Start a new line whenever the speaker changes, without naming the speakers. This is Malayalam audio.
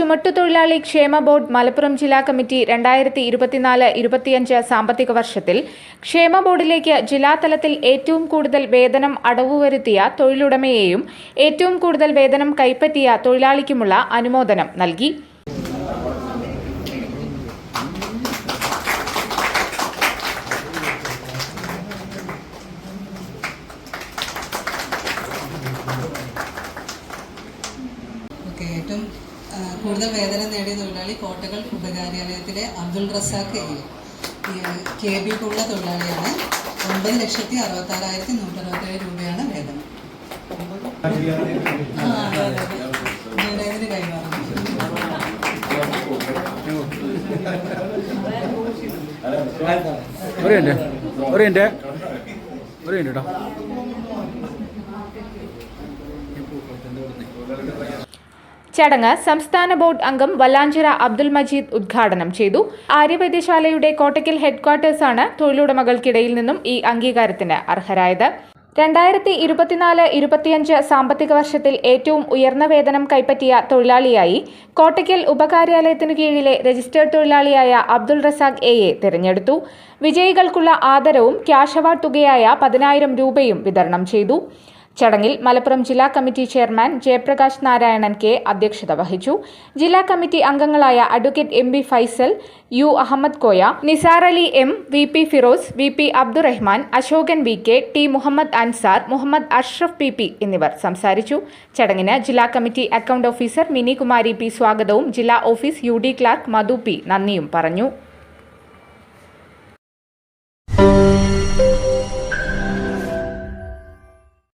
ചുമട്ടുതൊഴിലാളി ക്ഷേമ ബോർഡ് മലപ്പുറം ജില്ലാ കമ്മിറ്റി രണ്ടായിരത്തി ഇരുപത്തിനാല് ഇരുപത്തിയഞ്ച് സാമ്പത്തിക വർഷത്തിൽ ക്ഷേമ ബോർഡിലേക്ക് ജില്ലാതലത്തിൽ ഏറ്റവും കൂടുതൽ വേതനം അടവ് വരുത്തിയ തൊഴിലുടമയെയും ഏറ്റവും കൂടുതൽ വേതനം കൈപ്പറ്റിയ തൊഴിലാളിക്കുമുള്ള അനുമോദനം നൽകി.
ഏറ്റവും കൂടുതൽ വേതനം നേടിയ തൊഴിലാളി കോട്ടകൾ ഉപകാര്യാലയത്തിലെ അബ്ദുൾ റസാഖ് കെ. ബി. ഉള്ള തൊഴിലാളിയാണ്. ഒമ്പത് ലക്ഷത്തി അറുപത്താറായിരത്തി നൂറ്ററുപത്തേഴ് രൂപയാണ് വേതനം.
ഒരു മിനിറ്റ് ഒരു ഒരു
ചടങ്ങ് സംസ്ഥാന ബോർഡ് അംഗം വല്ലാഞ്ചിറ അബ്ദുൽ മജീദ് ഉദ്ഘാടനം ചെയ്തു. ആര്യവൈദ്യശാലയുടെ കോട്ടയ്ക്കൽ ഹെഡ്ക്വാർട്ടേഴ്സാണ് തൊഴിലുടമകൾക്കിടയിൽ നിന്നും ഈ അംഗീകാരത്തിന് അർഹരായത്. രണ്ടായിരത്തി ഇരുപത്തിനാല് ഇരുപത്തിയഞ്ച് സാമ്പത്തിക വർഷത്തിൽ ഏറ്റവും ഉയർന്ന വേതനം കൈപ്പറ്റിയ തൊഴിലാളിയായി കോട്ടയ്ക്കൽ ഉപകാര്യാലയത്തിനു കീഴിലെ രജിസ്റ്റേർഡ് തൊഴിലാളിയായ അബ്ദുൾ റസാഖ് എയെ തിരഞ്ഞെടുത്തു. വിജയികൾക്കുള്ള ആദരവും ക്യാഷ് അവാർഡ് തുകയായ പതിനായിരം രൂപയും വിതരണം ചെയ്തു. ചടങ്ങിൽ മലപ്പുറം ജില്ലാ committee chairman Jayaprakash Narayanan K അധ്യക്ഷത വഹിച്ചു. ജില്ലാ കമ്മിറ്റി അംഗങ്ങളായ advocate M B Faisal U Ahammed Koya Nisar Ali M V P Firoz V P Abdurahman Asokan V K T Muhammad Ansar Muhammad Ashraf P P എന്നിവർ സംസാരിച്ചു. ചടങ്ങിന് ജില്ലാ committee account officer Mini Kumari P സ്വാഗതവും ജില്ലാ office U D clerk Madhu P നന്ദിയും പറഞ്ഞു.